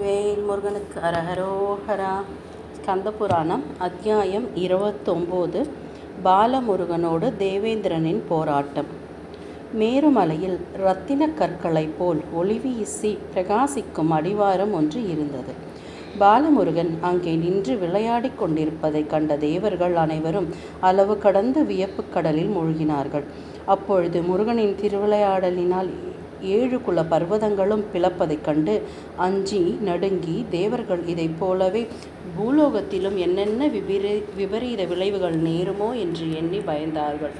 வேல் முருகனுக்கு அரஹரோஹரா. ஸ்கந்த புராணம் அத்தியாயம் இருபத்தொம்போது பாலமுருகனோடு தேவேந்திரனின் போராட்டம். மேருமலையில் இரத்தின கற்களைப் போல் ஒளி வீசி பிரகாசிக்கும் அடிவாரம் ஒன்று இருந்தது. பாலமுருகன் அங்கே நின்று விளையாடிக் கொண்டிருப்பதைக் கண்ட தேவர்கள் அனைவரும் அளவு கடந்து வியப்புக் கடலில் மூழ்கினார்கள். அப்பொழுது முருகனின் திருவிளையாடலினால் ஏழு குல பர்வதங்களும் பிளப்பதைக் கண்டு அஞ்சி நடுங்கி தேவர்கள் இதைப் போலவே பூலோகத்திலும் என்னென்ன விபரீ விபரீத விளைவுகள் நேருமோ? என்று எண்ணி பயந்தார்கள்.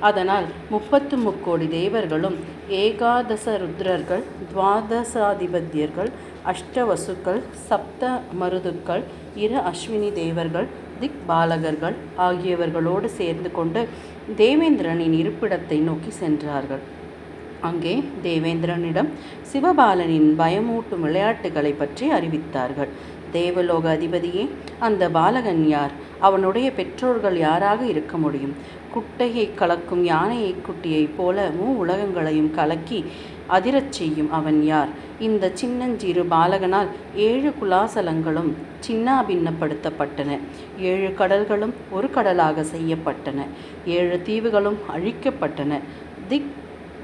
அதனால் முப்பத்து முக்கோடி தேவர்களும் ஏகாதச ருத்ரர்கள் துவாதசாதிபத்தியர்கள் அஷ்டவசுக்கள் சப்த மருதுக்கள் இரு அஸ்வினி தேவர்கள் திக் பாலகர்கள் ஆகியவர்களோடு சேர்ந்து கொண்டு தேவேந்திரனின் இருப்பிடத்தை நோக்கி சென்றார்கள். அங்கே தேவேந்திரனிடம் சிவபாலனின் பயமூட்டும் விளையாட்டுகளை பற்றி அறிவித்தார்கள். தேவலோக அதிபதியே அந்த பாலகன் யார்? அவனுடைய பெற்றோர்கள் யாராக இருக்க முடியும்? குட்டையை கலக்கும் யானையை குட்டியைப் போல மூ உலகங்களையும் கலக்கி அதிரச் செய்யும் அவன் யார்? இந்த சின்னஞ்சிறு பாலகனால் ஏழு குலாசலங்களும் சின்னாபின்னப்படுத்தப்பட்டன. ஏழு கடல்களும் ஒரு கடலாக செய்யப்பட்டன. ஏழு தீவுகளும் அழிக்கப்பட்டன. திக்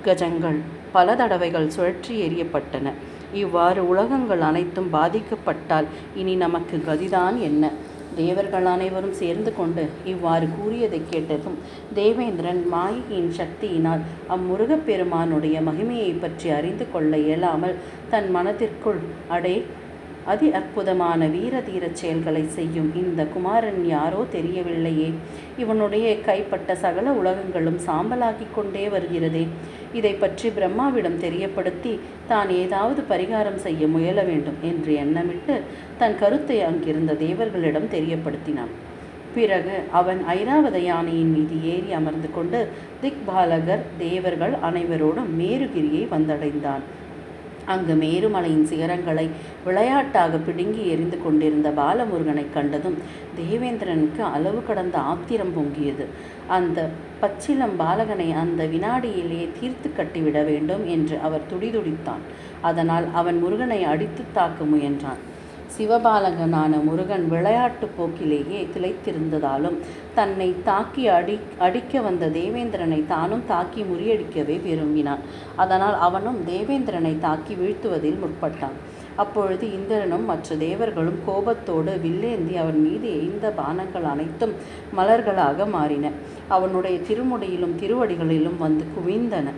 கஜங்கள் பல தடவைகள் சுழற்றி எறியப்பட்டன. இவ்வாறு உலகங்கள் அனைத்தும் பாதிக்கப்பட்டால் இனி நமக்கு கதிதான் என்ன? தேவர்கள் அனைவரும் சேர்ந்து கொண்டு இவ்வாறு கூறியதை கேட்டதும் தேவேந்திரன் மாயையின் சக்தியினால் அம்முருகப்பெருமானுடைய மகிமையை பற்றி அறிந்து கொள்ள இயலாமல் தன் மனதிற்குள் அடே அதி அற்புதமான வீர தீரச் செயல்களை செய்யும் இந்த குமாரன் யாரோ தெரியவில்லையே. இவனுடைய கைப்பட்ட சகல உலகங்களும் சாம்பலாக்கிக் கொண்டே வருகிறதே. இதை பற்றி பிரம்மாவிடம் தெரியப்படுத்தி தான் ஏதாவது பரிகாரம் செய்ய முயல வேண்டும் என்று எண்ணமிட்டு தன் கருத்தை அங்கிருந்த தேவர்களிடம் தெரியப்படுத்தினான். பிறகு அவன் ஐராவத யானையின் மீது ஏறி அமர்ந்து கொண்டு திக்பாலகர் தேவர்கள் அனைவரோடும் மேருகிரியை வந்தடைந்தான். அங்கு மேருமலையின் சிகரங்களை விளையாட்டாக பிடுங்கி எரிந்து கொண்டிருந்த பாலமுருகனை கண்டதும் தேவேந்திரனுக்கு அளவு கடந்த ஆத்திரம் பொங்கியது. அந்த பச்சிலம் பாலகனை அந்த வினாடியிலேயே தீர்த்து கட்டிவிட வேண்டும் என்று அவர் துடிதுடித்தான். அதனால் அவன் முருகனை அடித்து தாக்க முயன்றான். சிவபாலகனான முருகன் விளையாட்டு போக்கிலேயே திளைத்திருந்ததாலும் தன்னை தாக்கி அடி அடிக்க வந்த தேவேந்திரனை தானும் தாக்கி முறியடிக்கவே விரும்பினான். அதனால் அவனும் தேவேந்திரனை தாக்கி வீழ்த்துவதில் முற்பட்டான். அப்பொழுது இந்திரனும் மற்ற தேவர்களும் கோபத்தோடு வில்லேந்தி அவன் மீது எய்ந்த பானங்கள் அனைத்தும் மலர்களாக மாறின. அவனுடைய திருமுடியிலும் திருவடிகளிலும் வந்து குவிந்தன.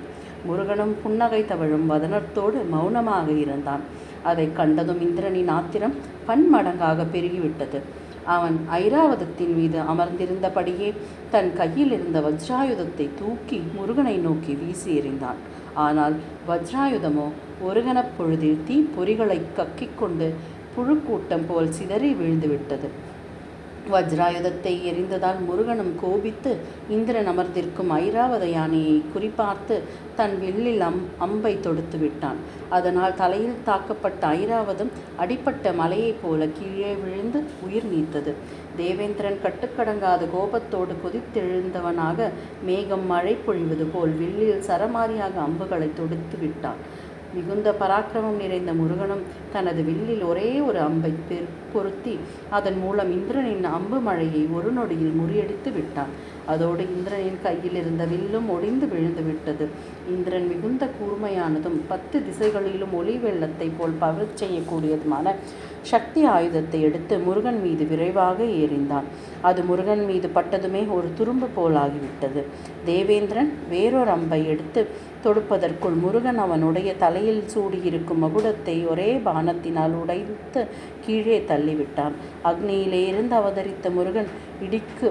முருகனும் புன்னகை தவழும் வதனத்தோடு மௌனமாக இருந்தான். அதை கண்டதும் இந்திரனின் ஆத்திரம் பன்மடங்காக பெருகிவிட்டது. அவன் ஐராவதத்தின் மீது அமர்ந்திருந்தபடியே தன் கையில் இருந்த வஜ்ராயுதத்தை தூக்கி முருகனை நோக்கி வீசி எறிந்தான். ஆனால் வஜ்ராயுதமோ ஒருகனப் பொழுதில் தீப்பொறிகளை கக்கிக்கொண்டு புழுக்கூட்டம் போல் சிதறி விழுந்துவிட்டது வஜ்ராயுதத்தை எரிந்ததால் முருகனும் கோபித்து இந்திரன் அமர்ந்திருக்கும் ஐராவத யானையை குறிப்பார்த்து தன் வில்லில் அம் அம்பை தொடுத்து விட்டான். அதனால் தலையில் தாக்கப்பட்ட ஐராவதம் அடிப்பட்ட மலையைப் போல கீழே விழுந்து உயிர் நீத்தது. தேவேந்திரன் கட்டுக்கடங்காத கோபத்தோடு கொதித்தெழுந்தவனாக மேகம் மழை பொழிவது போல் வில்லில் சரமாரியாக அம்புகளை தொடுத்து விட்டான். மிகுந்த பராக்கிரமம் நிறைந்த முருகனும் தனது வில்லில் ஒரே ஒரு அம்பை பொருத்தி அதன் மூலம் இந்திரனின் அம்பு மழையை ஒரு நொடியில் முறியடித்து விட்டான். அதோடு இந்திரனின் கையில் இருந்த வில்லும் ஒடிந்து விழுந்து விட்டது. இந்திரன் மிகுந்த கூர்மையானதும் பத்து திசைகளிலும் ஒளி வெள்ளத்தை போல் பவச் செய்யக்கூடியதுமான சக்தி ஆயுதத்தை எடுத்து முருகன் மீது விரைவாக எறிந்தான். அது முருகன் மீது பட்டதுமே ஒரு துரும்பு போலாகிவிட்டது. தேவேந்திரன் வேறொரு அம்பை எடுத்து தொடுப்பதற்குள் முருகன் அவனுடைய தலையில் சூடியிருக்கும் மகுடத்தை ஒரே பானத்தினால் உடைத்து கீழே தள்ளிவிட்டான். அக்னியிலே இருந்து அவதரித்த முருகன் இடிக்கு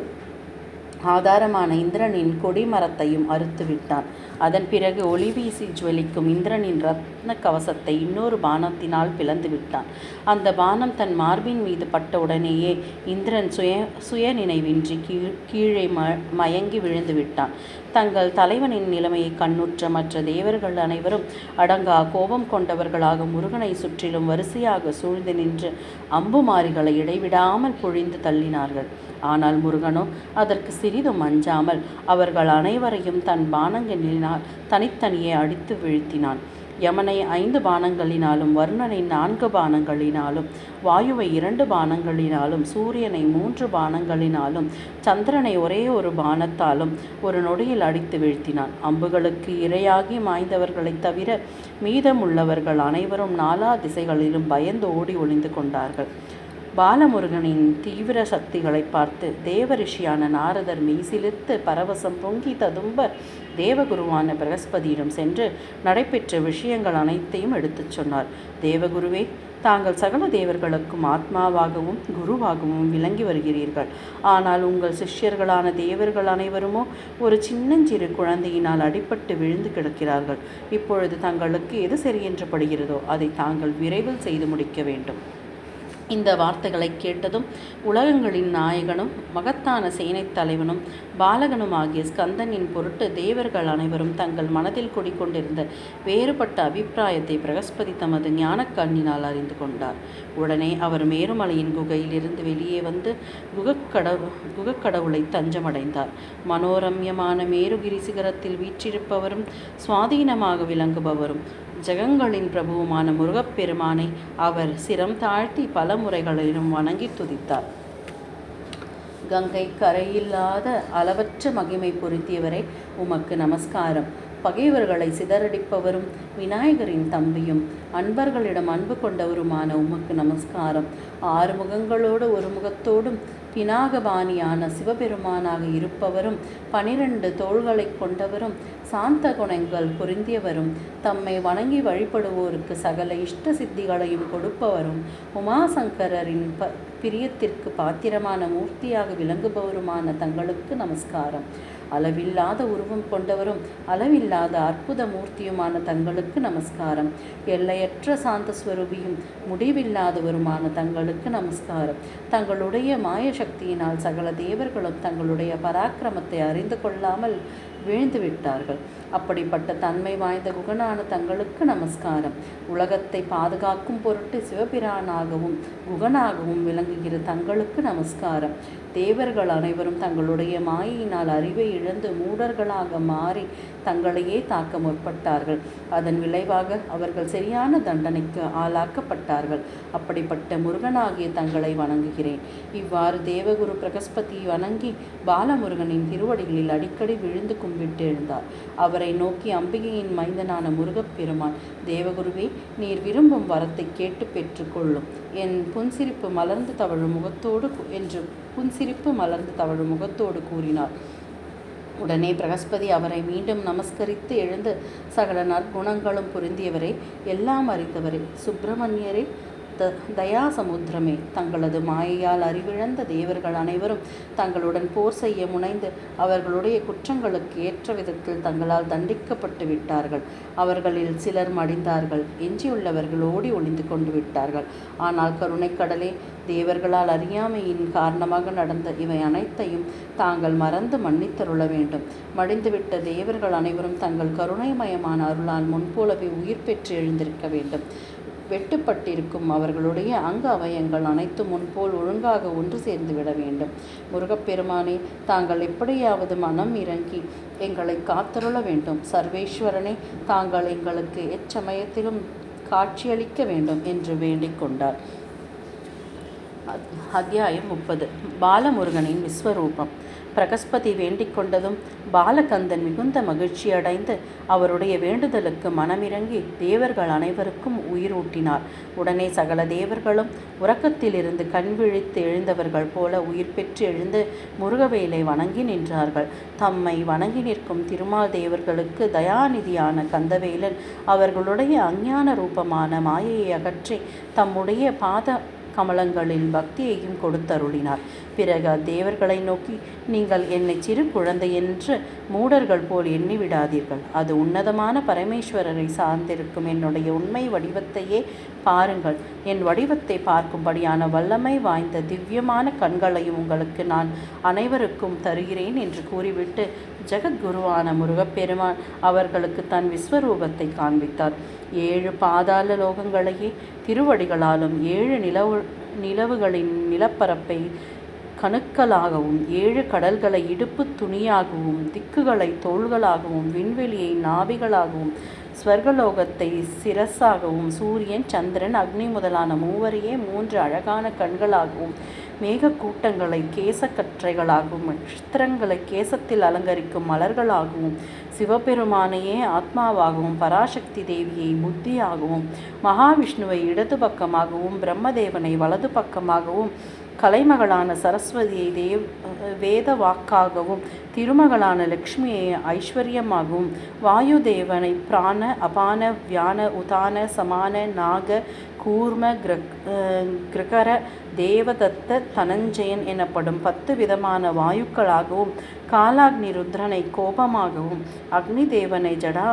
ஆதாரமான இந்திரனின் கொடிமரத்தையும் அறுத்து விட்டான் அதன் பிறகு ஒளி வீசி ஜுவலிக்கும் இந்திரனின் ரத்ன கவசத்தை இன்னொரு பானத்தினால் பிளந்து விட்டான். அந்த பானம் தன் மார்பின் மீது பட்ட உடனேயே இந்திரன் சுய சுய நினைவின்றி கீழ் கீழே ம மயங்கி விழுந்து விட்டான். தங்கள் தலைவனின் நிலைமையை கண்ணுற்ற மற்ற தேவர்கள் அனைவரும் அடங்கா கோபம் கொண்டவர்களாக முருகனை சுற்றிலும் வரிசையாக சூழ்ந்து நின்று அம்புமாரிகளை இடைவிடாமல் பொழிந்து தள்ளினார்கள். ஆனால் முருகனோ அதற்கு சிறிதும் அஞ்சாமல் அவர்கள் அனைவரையும் தன் பானங்களினால் தனித்தனியே அடித்து வீழ்த்தினான். யமனை ஐந்து பானங்களினாலும் வருணனை நான்கு பானங்களினாலும் வாயுவை இரண்டு பானங்களினாலும் சூரியனை மூன்று பானங்களினாலும் சந்திரனை ஒரே ஒரு பானத்தாலும் ஒரு நொடியில் அடித்து வீழ்த்தினான். அம்புகளுக்கு இரையாகி மாய்ந்தவர்களைத் தவிர மீதமுள்ளவர்கள் அனைவரும் நாலா திசைகளிலும் பயந்து ஓடி ஒளிந்து கொண்டார்கள். பாலமுருகனின் தீவிர சக்திகளை பார்த்து தேவரிஷியான நாரதர் மெய்சிலிர்த்து பரவசம் பொங்கி ததும்ப தேவகுருவான பிரகஸ்பதியிடம் சென்று நடைபெற்ற விஷயங்கள் அனைத்தையும் எடுத்துச் சொன்னார். தேவகுருவே தாங்கள் சகல தேவர்களுக்கும் ஆத்மாவாகவும் குருவாகவும் விளங்கி வருகிறீர்கள். ஆனால் உங்கள் சிஷ்யர்களான தேவர்கள் அனைவருமோ ஒரு சின்னஞ்சிறு குழந்தையினால் அடிபட்டு விழுந்து கிடக்கிறார்கள். இப்பொழுது தங்களுக்கு எது சரியென்று படுகிறதோ அதை தாங்கள் விரைவில் செய்து முடிக்க வேண்டும். இந்த வார்த்தைகளை கேட்டதும் உலகங்களின் நாயகனும் மகத்தான சேனைத் தலைவனும் பாலகனும் ஆகிய ஸ்கந்தனின் பொருட்டு தேவர்கள் அனைவரும் தங்கள் மனதில் குடிக்கொண்டிருந்த வேறுபட்ட அபிப்பிராயத்தை பிரகஸ்பதி தமது ஞானக்கண்ணினால் அறிந்து கொண்டார். உடனே அவர் மேருமலையின் குகையிலிருந்து வெளியே வந்து குகக்கடவு குகக்கடவுளை தஞ்சமடைந்தார். மனோரம்யமான மேருகிரி சிகரத்தில் வீற்றிருப்பவரும் சுவாதீனமாக விளங்குபவரும் ஜெகங்களின் பிரபுவுமான முருகப்பெருமானை அவர் சிரம் தாழ்த்தி பல முறைகளிலும் வணங்கி துதித்தார். கங்கை கரையில்லாத அளவற்ற மகிமை பொருத்தியவரே உமக்கு நமஸ்காரம். பகைவர்களை சிதறடிப்பவரும் விநாயகரின் தம்பியும் அன்பர்களிடம் அன்பு கொண்டவருமான உமக்கு நமஸ்காரம். ஆறு முகங்களோடு ஒரு முகத்தோடும் பினாகபாணியான சிவபெருமானாக இருப்பவரும் பனிரெண்டு தோள்களை கொண்டவரும் சாந்த குணங்கள் பொருந்தியவரும் தம்மை வணங்கி வழிபடுவோருக்கு சகல இஷ்ட சித்திகளையும் கொடுப்பவரும் உமாசங்கரின் ப பிரியத்திற்கு பாத்திரமான மூர்த்தியாக விளங்குபவருமான தங்களுக்கு நமஸ்காரம். அளவில்லாத உருவம் கொண்டவரும் அளவில்லாத அற்புத மூர்த்தியுமான தங்களுக்கு நமஸ்காரம். எல்லையற்ற சாந்த ஸ்வரூபியும் முடிவில்லாதவருமான தங்களுக்கு நமஸ்காரம். தங்களுடைய மாய சக்தியினால் சகல தேவர்களும் தங்களுடைய பராக்கிரமத்தை அறிந்து கொள்ளாமல் விழுந்து விட்டார்கள் அப்படிப்பட்ட தன்மை வாய்ந்த குகனான தங்களுக்கு நமஸ்காரம். உலகத்தை பாதுகாக்கும் பொருட்டு சிவபிரானாகவும் குகனாகவும் விளங்குகிற தங்களுக்கு நமஸ்காரம். தேவர்கள் அனைவரும் தங்களுடைய மாயினால் அறிவை இழந்து மூடர்களாக மாறி தங்களையே தாக்க முற்பட்டார்கள். அதன் விளைவாக அவர்கள் சரியான தண்டனைக்கு ஆளாக்கப்பட்டார்கள். அப்படிப்பட்ட முருகனாகிய தங்களை வணங்குகிறேன். இவ்வாறு தேவகுரு பிரகஸ்பதி வணங்கி பாலமுருகனின் திருவடிகளில் அடிக்கடி விழுந்து கும்பிட்டு எழுந்தார். அவர் நோக்கி அம்பிகையின் மைந்தனான முருகப்பெருமான் தேவகுருவே நீர் விரும்பும் வரத்தை கேட்டு பெற்றுக்கொள்ளும். என் புன்சிரிப்பு மலர்ந்து தவழும் முகத்தோடு என்று புன்சிரிப்பு மலர்ந்து தவழும் முகத்தோடு கூறினார். உடனே பிரகஸ்பதி அவரை மீண்டும் நமஸ்கரித்து எழுந்து சகல நற்குணங்களும் பொருந்தியவரே எல்லாம் அறிந்தவரே சுப்பிரமணியரே த தயாசமுத்திரமே. தங்களது மாயையால் அறிவிழந்த தேவர்கள் அனைவரும் தங்களுடன் போர் செய்ய முனைந்து அவர்களுடைய குற்றங்களுக்கு ஏற்ற விதத்தில் தங்களால் தண்டிக்கப்பட்டு விட்டார்கள். அவர்களில் சிலர் மடிந்தார்கள். எஞ்சியுள்ளவர்கள் ஓடி ஒளிந்து கொண்டு விட்டார்கள். ஆனால் கருணைக்கடலே தேவர்களால் அறியாமையின் காரணமாக நடந்த இவை அனைத்தையும் தாங்கள் மறந்து மன்னித்தருள வேண்டும். மடிந்துவிட்ட தேவர்கள் அனைவரும் தங்கள் கருணைமயமான அருளால் முன்போலவே உயிர் பெற்று எழுந்திருக்க வேண்டும். வெட்டுப்பட்டிருக்கும். அவர்களுடைய அங்க அவயங்கள் அனைத்தும் முன்போல் ஒழுங்காக ஒன்று சேர்ந்து விட வேண்டும். முருகப்பெருமானே தாங்கள் எப்படியாவது மனம் இறங்கி எங்களை காத்தருள வேண்டும். சர்வேஸ்வரனே தாங்கள் எங்களுக்கு எச்சமயத்திலும் காட்சியளிக்க வேண்டும் என்று வேண்டிக் கொண்டார். அத்தியாயம் முப்பது. பாலமுருகனின் விஸ்வரூபம். பிரகஸ்பதி வேண்டிக் கொண்டதும் பாலகந்தன் மிகுந்த மகிழ்ச்சி அடைந்து அவருடைய வேண்டுதலுக்கு மனமிறங்கி தேவர்கள் அனைவருக்கும் உயிரூட்டினார் உடனே சகல தேவர்களும் உறக்கத்திலிருந்து கண் விழித்து எழுந்தவர்கள் போல உயிர் பெற்று எழுந்து முருகவேலை வணங்கி நின்றார்கள். தம்மை வணங்கி நிற்கும் திருமால் தேவர்களுக்கு தயாநிதியான கந்தவேலன் அவர்களுடைய அஞ்ஞான ரூபமான மாயையை அகற்றி தம்முடைய பாத கமலங்களின் பக்தியையும் கொடுத்தருளினார். பிறகு தேவர்களை நோக்கி நீங்கள் என்னை சிறு குழந்தை என்று மூடர்கள் போல் எண்ணி விடாதீர்கள் அது உன்னதமான பரமேஸ்வரரை சார்ந்திருக்கும். என்னுடைய உண்மை வடிவத்தையே பாருங்கள். என் வடிவத்தை பார்க்கும்படியான வல்லமை வாய்ந்த திவ்யமான கண்களையும் உங்களுக்கு நான் அனைவருக்கும் தருகிறேன் என்று கூறிவிட்டு ஜெகத்குருவான முருகப்பெருமான் அவர்களுக்கு தன் விஸ்வரூபத்தை காண்பித்தார். ஏழு பாதாள லோகங்களையே திருவடிகளாலும் ஏழு நிலவு நிலவுகளின் நிலப்பரப்பை கணுக்களாகவும் ஏழு கடல்களை இடுப்பு துணியாகவும் திக்குகளை தோள்களாகவும் விண்வெளியை நாவிகளாகவும் ஸ்வர்கலோகத்தை சிரசாகவும் சூரியன் சந்திரன் அக்னி முதலான மூவரையே மூன்று அழகான கண்களாகவும் மேகக்கூட்டங்களை கேசக்கற்றைகளாகவும் நட்சத்திரங்களை கேசத்தில் அலங்கரிக்கும் மலர்களாகவும் சிவபெருமானையே ஆத்மாவாகவும் பராசக்தி தேவியை புத்தியாகவும் மகாவிஷ்ணுவை இடது பக்கமாகவும் பிரம்மதேவனை வலது பக்கமாகவும் கலைமகளான சரஸ்வதியை தேவ் வேத வாக்காகவும் திருமகளான லக்ஷ்மியை ஐஸ்வர்யமாகவும் வாயுதேவனை பிராண அபான வியான உதான சமான நாக கூர்ம கிரக் கிரகர தேவதத்த தனஞ்சயன் எனப்படும் பத்து விதமான வாயுக்களாகவும் காலாக்னி ருத்ரனை கோபமாகவும் அக்னி தேவனை ஜடா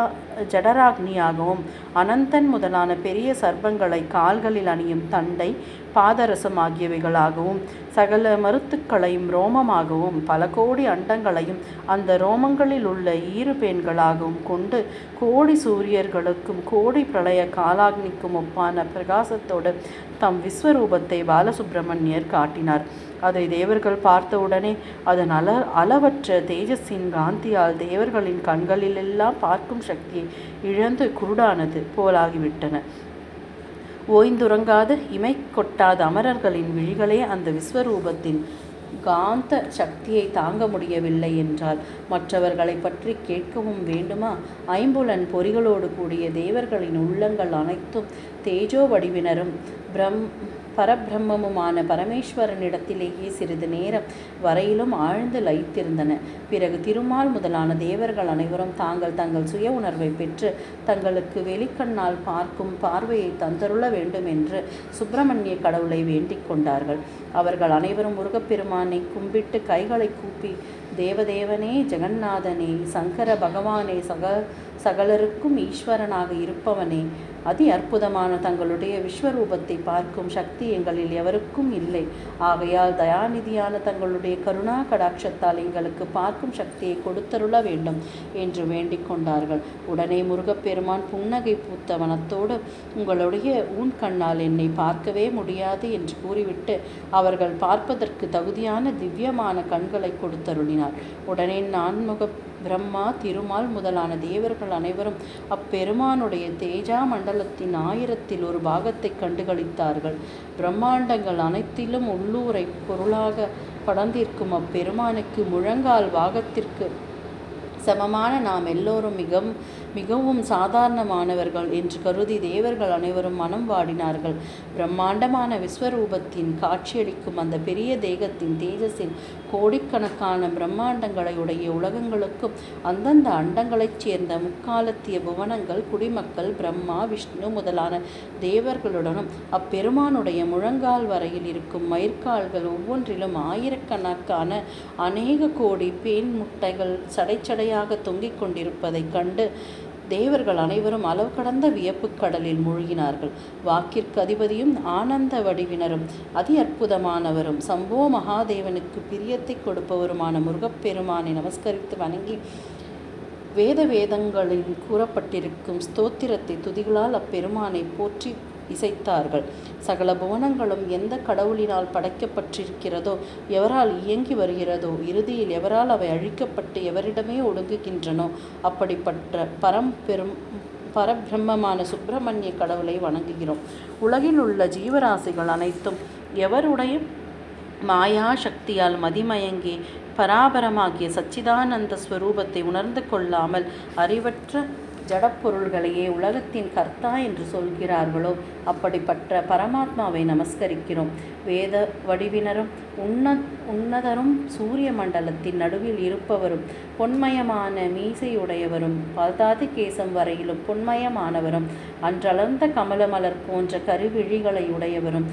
ஜடராக்னியாகவும் அனந்தன் முதலான பெரிய சர்பங்களை கால்களில் அணியும் தண்டை பாதரசம் ஆகியவைகளாகவும் சகல மருத்துக்களையும் ரோமமாகவும் பல கோடி அண்டங்களையும் அந்த ரோமங்களில் உள்ள ஈறு பெண்களாகவும் கொண்டு கோடி சூரியர்களுக்கும் கோடி பிரளய காலாக்னிக்கும் ஒப்பான பிரகாசத்தோடு தம் விஸ்வரூபத்தை சுப்பிரமணியர் காட்டினார். அதை தேவர்கள் பார்த்தவுடனே அதன் அல அளவற்ற தேஜஸின் காந்தியால் தேவர்களின் கண்களிலெல்லாம் பார்க்கும் சக்தியை இழந்து குருடானது போலாகிவிட்டன. ஓய்ந்துறங்காத இமை கொட்டாத அமரர்களின் விழிகளே அந்த விஸ்வரூபத்தின் காந்த சக்தியை தாங்க முடியவில்லை என்றால் மற்றவர்களை பற்றி கேட்கவும் வேண்டுமா? ஐம்புலன் பொறிகளோடு கூடிய தேவர்களின் உள்ளங்கள் அனைத்தும் தேஜோ வடிவினரும் பிரம் பரபிரம்மமுமான பரமேஸ்வரனிடத்திலேயே சிறிது நேரம் வரையிலும் ஆழ்ந்து லயித்திருந்தன. பிறகு திருமால் முதலான தேவர்கள் அனைவரும் தாங்கள் தங்கள் சுய உணர்வை பெற்று தங்களுக்கு வெளிக்கண்ணால் பார்க்கும் பார்வையை தந்தருள வேண்டும் என்று சுப்பிரமணிய கடவுளை வேண்டிக் கொண்டார்கள். அவர்கள் அனைவரும் முருகப்பெருமானை கும்பிட்டு கைகளை கூப்பி தேவதேவனே ஜெகநாதனே சங்கர பகவானே சக சகலருக்கும் ஈஸ்வரனாக இருப்பவனே அதி அற்புதமான தங்களுடைய விஸ்வரூபத்தை பார்க்கும் சக்தி எங்களில் எவருக்கும் இல்லை. ஆகையால் தயாநிதியான தங்களுடைய கருணா கடாட்சத்தால் எங்களுக்கு பார்க்கும் சக்தியை கொடுத்தருள வேண்டும் என்று வேண்டிக் கொண்டார்கள். உடனே முருகப்பெருமான் புன்னகை பூத்த வனத்தோடு உங்களுடைய ஊன் கண்ணால் என்னை பார்க்கவே முடியாது என்று கூறிவிட்டு அவர்கள் பார்ப்பதற்கு தகுதியான திவ்யமான கண்களை கொடுத்தருளினார். உடனே நான்முக பிரம்மா திருமால் முதலான தேவர்கள் அனைவரும் அப்பெருமானுடைய தேஜா மண்டலத்தின் ஆயிரத்தில் ஒரு பாகத்தை கண்டுகளித்தார்கள். பிரம்மாண்டங்கள் அனைத்திலும் உள்ளூரை பொருளாக படர்ந்திருக்கும் அப்பெருமானுக்கு முழங்கால் பாகத்திற்கு சமமான நாம் எல்லோரும் மிகவும் மிகவும் சாதாரணமானவர்கள் என்று கருதி தேவர்கள் அனைவரும் மனம் வாடினார்கள். பிரம்மாண்டமான விஸ்வரூபத்தின் காட்சியளிக்கும் அந்த பெரிய தேகத்தின் தேஜஸில் கோடிக்கணக்கான பிரம்மாண்டங்களை உடைய உலகங்களுக்கும் அந்தந்த அண்டங்களைச் சேர்ந்த முக்காலத்திய புவனங்கள் குடிமக்கள் பிரம்மா விஷ்ணு முதலான தேவர்களுடனும் அப்பெருமானுடைய முழங்கால் வரையில் இருக்கும் மயிர்கால்கள் ஒவ்வொன்றிலும் ஆயிரக்கணக்கான அநேக கோடி பேன் முட்டைகள் சடைச்சடையாக தொங்கிக் கொண்டிருப்பதைக் கண்டு தேவர்கள் அனைவரும் அளவு கடந்த வியப்புக் கடலில் மூழ்கினார்கள். வாக்கிற்கு அதிபதியும் ஆனந்த வடிவினரும் அதி அற்புதமானவரும் சம்போ மகாதேவனுக்கு பிரியத்தை கொடுப்பவருமான முருகப்பெருமானை நமஸ்கரித்து வணங்கி வேத வேதங்களில் கூறப்பட்டிருக்கும் ஸ்தோத்திரத்தை துதிகளால் அப்பெருமானை போற்றி இசைத்தார்கள். சகல புவனங்களும் எந்த கடவுளினால் படைக்கப்பட்டிருக்கிறதோ எவரால் இயங்கி வருகிறதோ இறுதியில் எவரால் அவை அழிக்கப்பட்டு எவரிடமே ஒடுங்குகின்றனோ அப்படிப்பட்ட பரம் பெரும் பரபிரம்மமான சுப்பிரமணிய கடவுளை வணங்குகிறோம். உலகில் உள்ள ஜீவராசிகள் அனைத்தும் எவருடைய மாயா சக்தியால் மதிமயங்கி பராபரமாகிய சச்சிதானந்த ஸ்வரூபத்தை உணர்ந்து கொள்ளாமல் அறிவற்ற ஜடப்பொருள்களையே உலகத்தின் கர்த்தா என்று சொல்கிறார்களோ? அப்படிப்பட்ட பரமாத்மாவை நமஸ்கரிக்கிறோம். வேத வடிவினரும் உன்ன உன்னதரும் சூரிய மண்டலத்தின் நடுவில் இருப்பவரும் பொன்மயமான மீசையுடையவரும் பதாதி கேசம் வரையிலும் பொன்மயமானவரும் அன்றளர்ந்த கமலமலர் போன்ற கருவிழிகளை உடையவரும்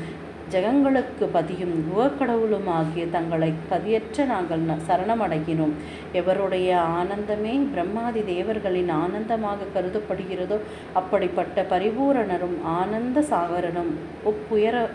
ஜெகங்களுக்கு பதியும் யுவக்கடவுளுமாகிய தங்களை கதியற்ற நாங்கள் சரணமடைகிறோம் சரணமடைகினோம். எவருடைய ஆனந்தமே பிரம்மாதி தேவர்களின் ஆனந்தமாக கருதப்படுகிறதோ அப்படிப்பட்ட பரிபூரணரும் ஆனந்த சாகரனும் ஒப்புயர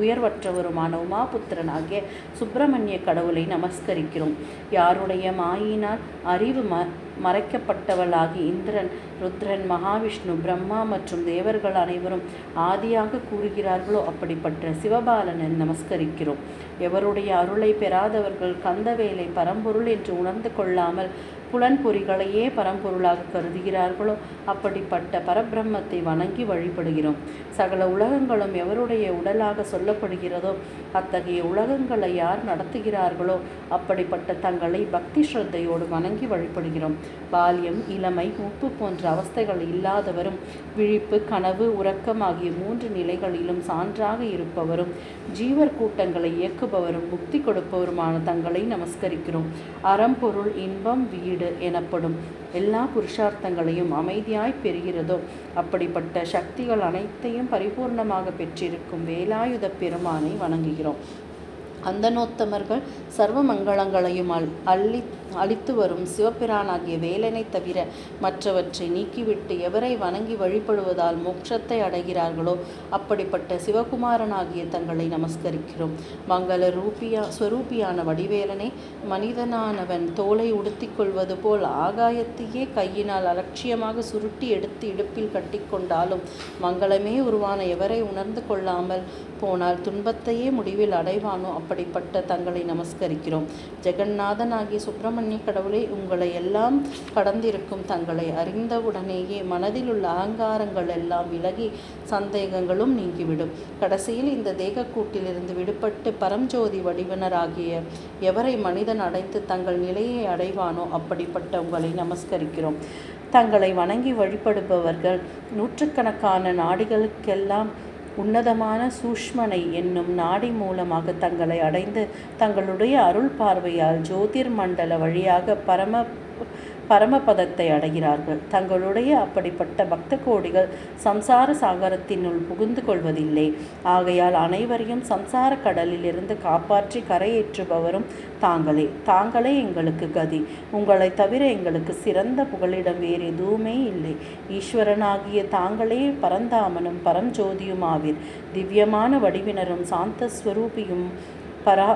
உயர்வற்றவருமான உமாபுத்திரன் ஆகிய சுப்பிரமணிய கடவுளை நமஸ்கரிக்கிறோம். யாருடைய மாயினால் அறிவு ம மறைக்கப்பட்டவளாகி இந்திரன் ருத்ரன் மகாவிஷ்ணு பிரம்மா மற்றும் தேவர்கள் அனைவரும் ஆதியாக கூறுகிறார்களோ அப்படிப்பட்ட சிவபாலனை நமஸ்கரிக்கிறோம். எவருடைய அருளை பெறாதவர்கள் கந்தவேலை பரம்பொருள் என்று உணர்ந்து கொள்ளாமல் புலன்பொறிகளையே பரம்பொருளாக கருதுகிறார்களோ? அப்படிப்பட்ட பரபிரம்மத்தை வணங்கி வழிபடுகிறோம். சகல உலகங்களும் எவருடைய உடலாக சொல்லப்படுகிறதோ அத்தகைய உலகங்களை யார் நடத்துகிறார்களோ அப்படிப்பட்ட தங்களை பக்தி ஸ்ரத்தையோடு வணங்கி வழிபடுகிறோம். பால்யம் இளமை உப்பு போன்ற அவஸ்தைகள் இல்லாதவரும் விழிப்பு கனவு உறக்கம் ஆகிய மூன்று நிலைகளிலும் சான்றாக இருப்பவரும் ஜீவர் கூட்டங்களை இயக்குபவரும் முக்தி கொடுப்பவருமான தங்களை நமஸ்கரிக்கிறோம். அறம்பொருள் இன்பம் வீடு. எனப்படும் எல்லா புருஷார்த்தங்களையும் அமைதியாய் பெறுகிறதோ அப்படிப்பட்ட சக்திகள் அனைத்தையும் பரிபூர்ணமாக பெற்றிருக்கும் வேலாயுத பெருமானை வணங்குகிறோம். அந்தனோத்தமர்கள் சர்வ மங்களங்களையும் அல் அள்ளி அளித்து வரும் சிவபிரானாகிய வேலனை தவிர மற்றவற்றை நீக்கிவிட்டு எவரை வணங்கி வழிபடுவதால் மோட்சத்தை அடைகிறார்களோ அப்படிப்பட்ட சிவகுமாரனாகிய தங்களை நமஸ்கரிக்கிறோம். மங்கள ரூபியா ஸ்வரூபியான வடிவேலனை மனிதனானவன் தோலை உடுத்திக்கொள்வது போல் ஆகாயத்தையே கையினால் அலட்சியமாக சுருட்டி எடுத்து இடுப்பில் கட்டிக்கொண்டாலும் மங்களமே உருவான எவரை உணர்ந்து கொள்ளாமல் போனால் துன்பத்தையே முடிவில் அடைவானோ அப்படிப்பட்ட தங்களை நமஸ்கரிக்கிறோம். ஜெகநாதனாகிய சுப்பிரமணிய கடவுளே உங்களை எல்லாம் கடந்திருக்கும் தங்களை அறிந்தவுடனேயே மனதில் உள்ள அகங்காரங்கள் எல்லாம் விலகி சந்தேகங்களும் நீங்கிவிடும். கடைசியில் இந்த தேகக்கூட்டிலிருந்து விடுபட்டு பரஞ்சோதி வடிவனராகிய எவரை மனிதன் அடைந்து தங்கள் நிலையை அடைவானோ அப்படிப்பட்ட உங்களை நமஸ்கரிக்கிறோம். தங்களை வணங்கி வழிபடுபவர்கள் நூற்றுக்கணக்கான நாடுகளுக்கெல்லாம் உன்னதமான சூஷ்மனை என்னும் நாடி மூலமாக தங்களை அடைந்து தங்களுடைய அருள் பார்வையால் ஜோதிர் மண்டல வழியாக பரம பரமபதத்தை அடைகிறார்கள். தங்களுடைய அப்படிப்பட்ட பக்த கோடிகள் சம்சார சாகரத்தினுள் புகுந்து கொள்வதில்லை. ஆகையால் அனைவரையும் சம்சார கடலில் இருந்து காப்பாற்றி கரையேற்றுபவரும் தாங்களே. தாங்களே எங்களுக்கு கதி. உங்களை தவிர எங்களுக்கு சிறந்த புகலிடம் வேறு எதுவுமே இல்லை. ஈஸ்வரனாகிய தாங்களே பரந்தாமனும் பரஞ்சோதியுமாவீர். திவ்யமான வடிவினரும் சாந்த ஸ்வரூபியும் பரா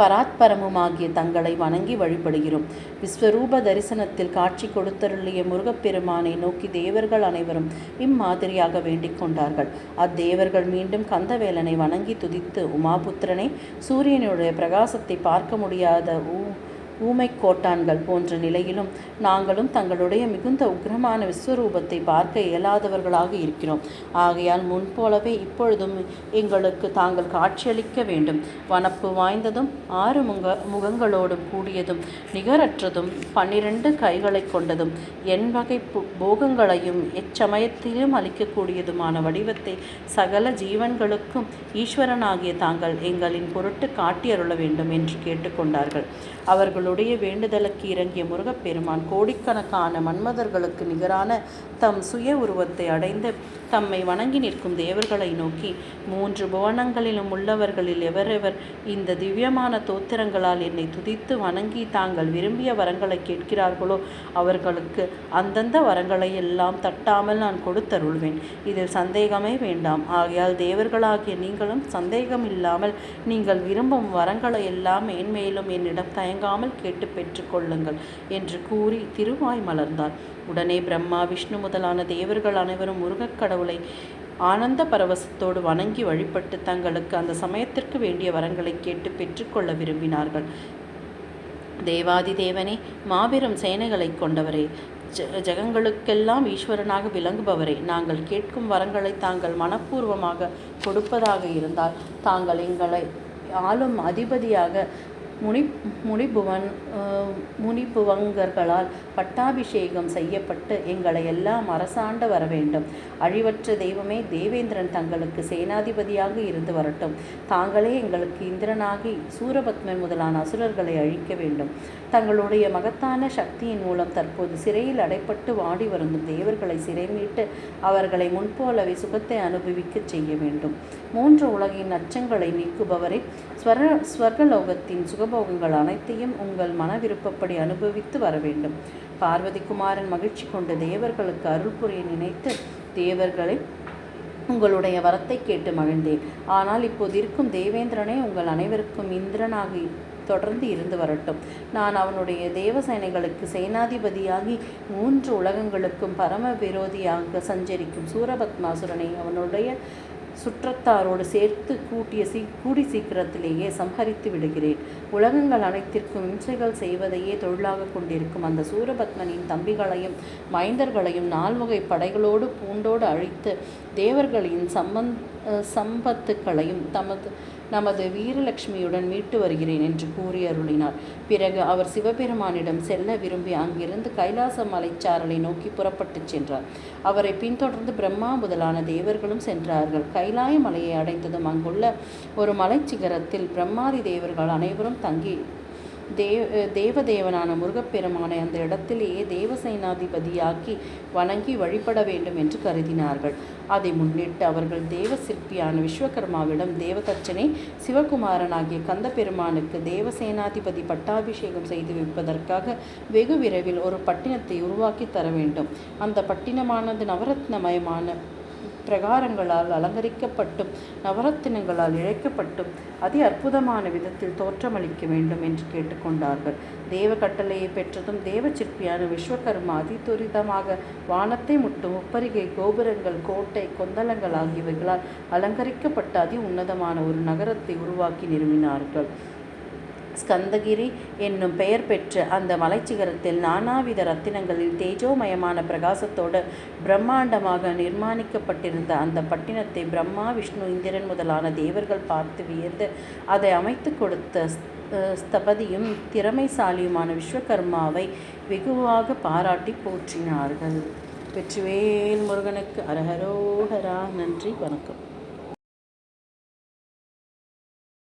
பராத்பரமுமாகிய தங்களை வணங்கி வழிபடுகிறோம். விஸ்வரூப தரிசனத்தில் காட்சி கொடுத்தருளிய முருகப்பெருமானை நோக்கி தேவர்கள் அனைவரும் இம்மாதிரியாக வேண்டிக் கொண்டார்கள். அத்தேவர்கள் மீண்டும் கந்தவேலனை வணங்கி துதித்து உமாபுத்திரனை சூரியனுடைய பிரகாசத்தை பார்க்க முடியாத ஊ ஊமை கோட்டான்கள் போன்ற நிலையிலும் நாங்களும் தங்களுடைய மிகுந்த உக்கிரமான விஸ்வரூபத்தை பார்க்க இயலாதவர்களாக இருக்கிறோம். ஆகையால் முன்போலவே இப்பொழுதும் எங்களுக்கு தாங்கள் காட்சியளிக்க வேண்டும். வனப்பு வாய்ந்ததும் ஆறு முக முகங்களோடும் கூடியதும் நிகரற்றதும் பன்னிரண்டு கைகளை கொண்டதும் என் வகை போகங்களையும் எச்சமயத்திலும் அளிக்கக்கூடியதுமான வடிவத்தை சகல ஜீவன்களுக்கும் ஈஸ்வரனாகிய தாங்கள் எங்களின் பொருட்டு காட்டியருள வேண்டும் என்று கேட்டுக்கொண்டார்கள். அவர்களுடைய வேண்டுதலுக்கு இறங்கிய முருகப்பெருமான் கோடிக்கணக்கான மன்மதர்களுக்கு நிகரான தம் சுய உருவத்தை அடைந்து தம்மை வணங்கி நிற்கும் தேவர்களை நோக்கி மூன்று புவனங்களிலும் உள்ளவர்களில் எவரெவர் இந்த திவ்யமான தோத்திரங்களால் என்னை துதித்து வணங்கி தாங்கள் விரும்பிய வரங்களை கேட்கிறார்களோ அவர்களுக்கு அந்தந்த வரங்களை எல்லாம் தட்டாமல் நான் கொடுத்தருள்வேன். இதில் சந்தேகமே வேண்டாம். ஆகையால் தேவர்களாகிய நீங்களும் சந்தேகம் இல்லாமல் நீங்கள் விரும்பும் வரங்களை எல்லாம் மேன்மேலும் என்னிடம் தயங்காமல் கேட்டு பெற்றுக்கொள்ளுங்கள் என்று கூறி திருவாய் மலர்ந்தார். உடனே பிரம்மா விஷ்ணு முதலான தேவர்கள் அனைவரும் முருகக்கடவுளை ஆனந்த பரவசத்தோடு வணங்கி வழிபட்டு தங்களுக்கு அந்த சமயத்திற்கு வேண்டிய வரங்களை கேட்டு பெற்றுக்கொள்ள விரும்பினார்கள். தேவாதி தேவனே மாபெரும் சேனைகளை கொண்டவரே ஜ ஜகங்களுக்கெல்லாம் ஈஸ்வரனாக விளங்குபவரே நாங்கள் கேட்கும் வரங்களை தாங்கள் மனப்பூர்வமாக கொடுப்பதாக இருந்தால் தாங்கள் எங்களை ஆளும் அதிபதியாக முனி முனிபுவன் முனிபுவங்கர்களால் பட்டாபிஷேகம் செய்யப்பட்டு எங்களை எல்லாம் அரசாண்ட வர வேண்டும் அழிவற்ற தெய்வமே தேவேந்திரன் தங்களுக்கு சேனாதிபதியாக இருந்து வரட்டும். தாங்களே எங்களுக்கு இந்திரனாகி சூரபத்மன் முதலான அசுரர்களை அழிக்க வேண்டும். தங்களுடைய மகத்தான சக்தியின் மூலம் தற்போது சிறையில் அடைப்பட்டு வாடி வருந்தும் தேவர்களை சிறை மீட்டு அவர்களை முன்போலவே சுகத்தை அனுபவிக்கச் செய்ய வேண்டும். மூன்று உலகின் அச்சங்களை நீக்குபவரை ஸ்வர ஸ்வர்கலோகத்தின் சுகபோகங்கள் அனைத்தையும் உங்கள் மன விருப்பப்படி அனுபவித்து வர வேண்டும். பார்வதி குமாரன் மகிழ்ச்சி கொண்ட தேவர்களுக்கு அருள் புரிய நினைத்து தேவர்களை உங்களுடைய வரத்தை கேட்டு மகிழ்ந்தேன். ஆனால் இப்போது இருக்கும் தேவேந்திரனே உங்கள் அனைவருக்கும் இந்திரனாகி தொடர்ந்து இருந்து வரட்டும். நான் அவனுடைய தேவசேனைகளுக்கு சேனாதிபதியாகி மூன்று உலகங்களுக்கும் பரம விரோதியாக சஞ்சரிக்கும் சூரபத்மாசுரனை அவனுடைய சுற்றத்தாரோடு சேர்த்து கூட்டிய சீ கூடி சீக்கிரத்திலேயே சம்ஹரித்து விடுகிறேன். உலகங்கள் அனைத்திற்கும் இம்சைகள் செய்வதையே தொழிலாக கொண்டிருக்கும் அந்த சூரபத்மனின் தம்பிகளையும் மைந்தர்களையும் நால்வகை படைகளோடு பூண்டோடு அழித்து தேவர்களின் சம்பந் சம்பத்துக்களையும் தமது நமது வீரலட்சுமியுடன் மீட்டு வருகிறேன் என்று கூறி அருளினார். பிறகு அவர் சிவபெருமானிடம் செல்ல விரும்பி அங்கிருந்து கைலாச மலைச்சாரலை நோக்கி புறப்பட்டுச் சென்றார். அவரை பின்தொடர்ந்து பிரம்மா முதலான தேவர்களும் சென்றார்கள். கைலாய மலையை அடைந்ததும் அங்குள்ள ஒரு மலைச்சிகரத்தில் பிரம்மாதி தேவர்கள் அனைவரும் தங்கி தேவ தேவதேவனான முருகப்பெருமானை அந்த இடத்திலேயே தேவசேனாதிபதியாக்கி வணங்கி வழிபட வேண்டும் என்று கருதினார்கள். அதை முன்னிட்டு அவர்கள் தேவ சிற்பியான விஸ்வகர்மாவிடம் தேவதச்சனை சிவகுமாரனாகிய கந்த பெருமானுக்கு தேவசேனாதிபதி பட்டாபிஷேகம் செய்து வைப்பதற்காக வெகு விரைவில் ஒரு பட்டினத்தை உருவாக்கி தர வேண்டும். அந்த பட்டினமானது நவரத்னமயமான பிரகாரங்களால் அலங்கரிக்கப்பட்டும் நவரத்தினங்களால் இழைக்கப்பட்டும் அதி அற்புதமான விதத்தில் தோற்றமளிக்க வேண்டும் என்று கேட்டுக்கொண்டார்கள். தேவ கட்டளையை பெற்றதும் தேவ சிற்பியான விஸ்வகர்மா அதி துரிதமாக வானத்தை முட்டும் உப்பரிகை கோபுரங்கள் கோட்டை கொந்தளங்கள் ஆகியவைகளால் அலங்கரிக்கப்பட்ட அதி உன்னதமான ஒரு நகரத்தை உருவாக்கி நிறுவினார்கள். ஸ்கந்தகிரி என்னும் பெயர் பெற்ற அந்த மலைச்சிகரத்தில் நானாவித ரத்தினங்களில் தேஜோமயமான பிரகாசத்தோடு பிரம்மாண்டமாக நிர்மாணிக்கப்பட்டிருந்த அந்த பட்டினத்தை பிரம்மா விஷ்ணு இந்திரன் முதலான தேவர்கள் பார்த்து வியந்து அதை அமைத்து கொடுத்த ஸ்தபதியும் திறமைசாலியுமான விஸ்வகர்மாவை வெகுவாக பாராட்டி போற்றினார்கள். வெற்றிவேல் முருகனுக்கு அரஹரோஹரா. நன்றி. வணக்கம்.